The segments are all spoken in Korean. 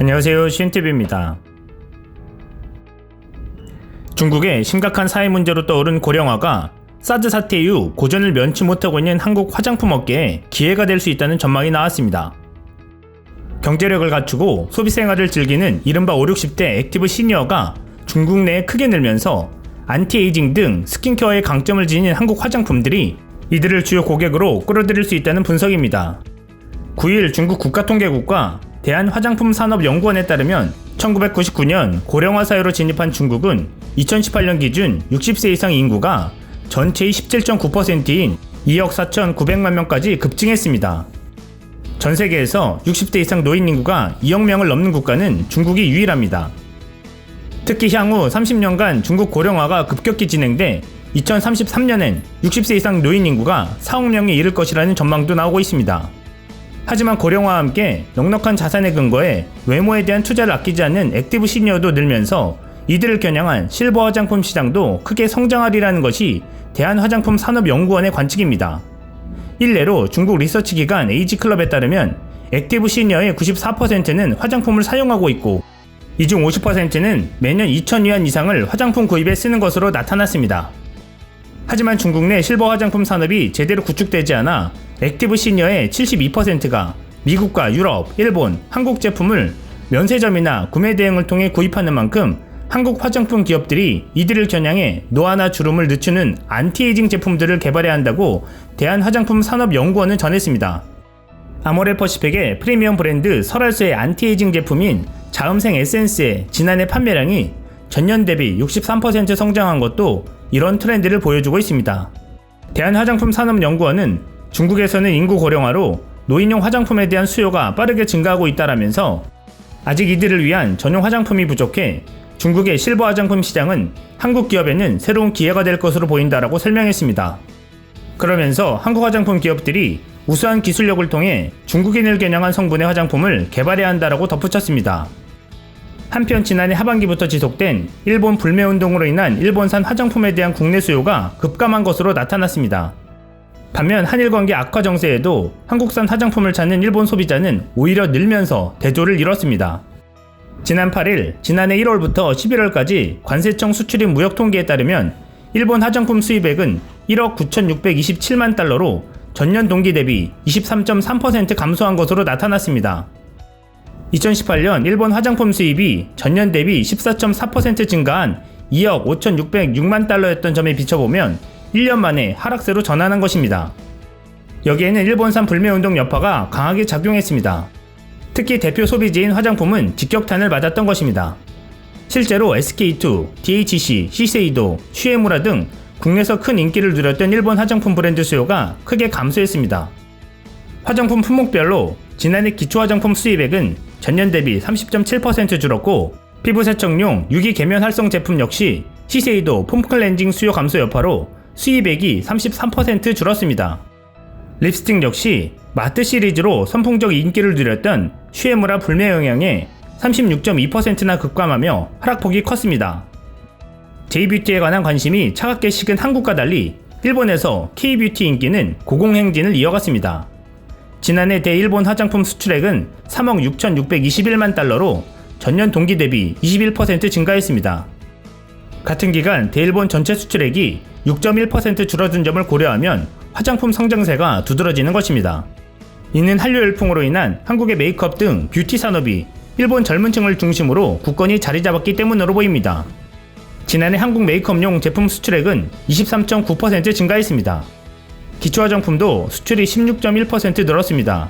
안녕하세요. 신TV입니다. 중국의 심각한 사회 문제로 떠오른 고령화가 사드 사태 이후 고전을 면치 못하고 있는 한국 화장품 업계에 기회가 될 수 있다는 전망이 나왔습니다. 경제력을 갖추고 소비 생활을 즐기는 이른바 5, 60대 액티브 시니어가 중국 내에 크게 늘면서 안티에이징 등 스킨케어에 강점을 지닌 한국 화장품들이 이들을 주요 고객으로 끌어들일 수 있다는 분석입니다. 9일 중국 국가통계국과 대한화장품산업연구원에 따르면 1999년 고령화 사회로 진입한 중국은 2018년 기준 60세 이상 인구가 전체의 17.9%인 2억 4,900만 명까지 급증했습니다. 전 세계에서 60대 이상 노인 인구가 2억 명을 넘는 국가는 중국이 유일합니다. 특히 향후 30년간 중국 고령화가 급격히 진행돼 2033년엔 60세 이상 노인 인구가 4억 명에 이를 것이라는 전망도 나오고 있습니다. 하지만 고령화와 함께 넉넉한 자산의 근거에 외모에 대한 투자를 아끼지 않는 액티브 시니어도 늘면서 이들을 겨냥한 실버 화장품 시장도 크게 성장하리라는 것이 대한화장품 산업연구원의 관측입니다. 일례로 중국 리서치 기관 에이지클럽에 따르면 액티브 시니어의 94%는 화장품을 사용하고 있고 이 중 50%는 매년 2,000위안 이상을 화장품 구입에 쓰는 것으로 나타났습니다. 하지만 중국 내 실버 화장품 산업이 제대로 구축되지 않아 액티브 시니어의 72%가 미국과 유럽, 일본, 한국 제품을 면세점이나 구매 대행을 통해 구입하는 만큼 한국 화장품 기업들이 이들을 겨냥해 노화나 주름을 늦추는 안티에이징 제품들을 개발해야 한다고 대한화장품 산업연구원은 전했습니다. 아모레 퍼시픽의 프리미엄 브랜드 설알수의 안티에이징 제품인 자음생 에센스의 지난해 판매량이 전년 대비 63% 성장한 것도 이런 트렌드를 보여주고 있습니다. 대한화장품 산업연구원은 중국에서는 인구 고령화로 노인용 화장품에 대한 수요가 빠르게 증가하고 있다라면서 아직 이들을 위한 전용 화장품이 부족해 중국의 실버 화장품 시장은 한국 기업에는 새로운 기회가 될 것으로 보인다라고 설명했습니다. 그러면서 한국 화장품 기업들이 우수한 기술력을 통해 중국인을 겨냥한 성분의 화장품을 개발해야 한다라고 덧붙였습니다. 한편 지난해 하반기부터 지속된 일본 불매 운동으로 인한 일본산 화장품에 대한 국내 수요가 급감한 것으로 나타났습니다. 반면 한일 관계 악화 정세에도 한국산 화장품을 찾는 일본 소비자는 오히려 늘면서 대조를 이뤘습니다. 지난 8일, 지난해 1월부터 11월까지 관세청 수출입 무역 통계에 따르면 일본 화장품 수입액은 1억 9,627만 달러로 전년 동기 대비 23.3% 감소한 것으로 나타났습니다. 2018년 일본 화장품 수입이 전년 대비 14.4% 증가한 2억 5,606만 달러였던 점에 비춰보면 1년 만에 하락세로 전환한 것입니다. 여기에는 일본산 불매운동 여파가 강하게 작용했습니다. 특히 대표 소비지인 화장품은 직격탄을 맞았던 것입니다. 실제로 SK2, DHC, 시세이도, 슈에무라 등 국내에서 큰 인기를 누렸던 일본 화장품 브랜드 수요가 크게 감소했습니다. 화장품 품목별로 지난해 기초 화장품 수입액은 전년 대비 30.7% 줄었고 피부 세척용 유기 계면 활성 제품 역시 시세이도 폼 클렌징 수요 감소 여파로 수입액이 33% 줄었습니다. 립스틱 역시 마트 시리즈로 선풍적 인기를 누렸던 슈에무라 불매 영향에 36.2%나 급감하며 하락폭이 컸습니다. J뷰티에 관한 관심이 차갑게 식은 한국과 달리 일본에서 K뷰티 인기는 고공행진을 이어갔습니다. 지난해 대일본 화장품 수출액은 3억 6,621만 달러로 전년 동기 대비 21% 증가했습니다. 같은 기간 대일본 전체 수출액이 6.1% 줄어든 점을 고려하면 화장품 성장세가 두드러지는 것입니다. 이는 한류 열풍으로 인한 한국의 메이크업 등 뷰티 산업이 일본 젊은 층을 중심으로 굳건히 자리 잡았기 때문으로 보입니다. 지난해 한국 메이크업용 제품 수출액은 23.9% 증가했습니다. 기초 화장품도 수출이 16.1% 늘었습니다.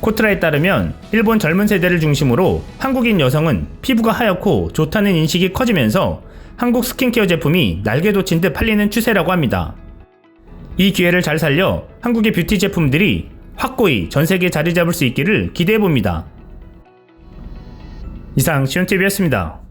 코트라에 따르면 일본 젊은 세대를 중심으로 한국인 여성은 피부가 하얗고 좋다는 인식이 커지면서 한국 스킨케어 제품이 날개 돋친 듯 팔리는 추세라고 합니다. 이 기회를 잘 살려 한국의 뷰티 제품들이 확고히 전 세계에 자리 잡을 수 있기를 기대해 봅니다. 이상 시온TV였습니다.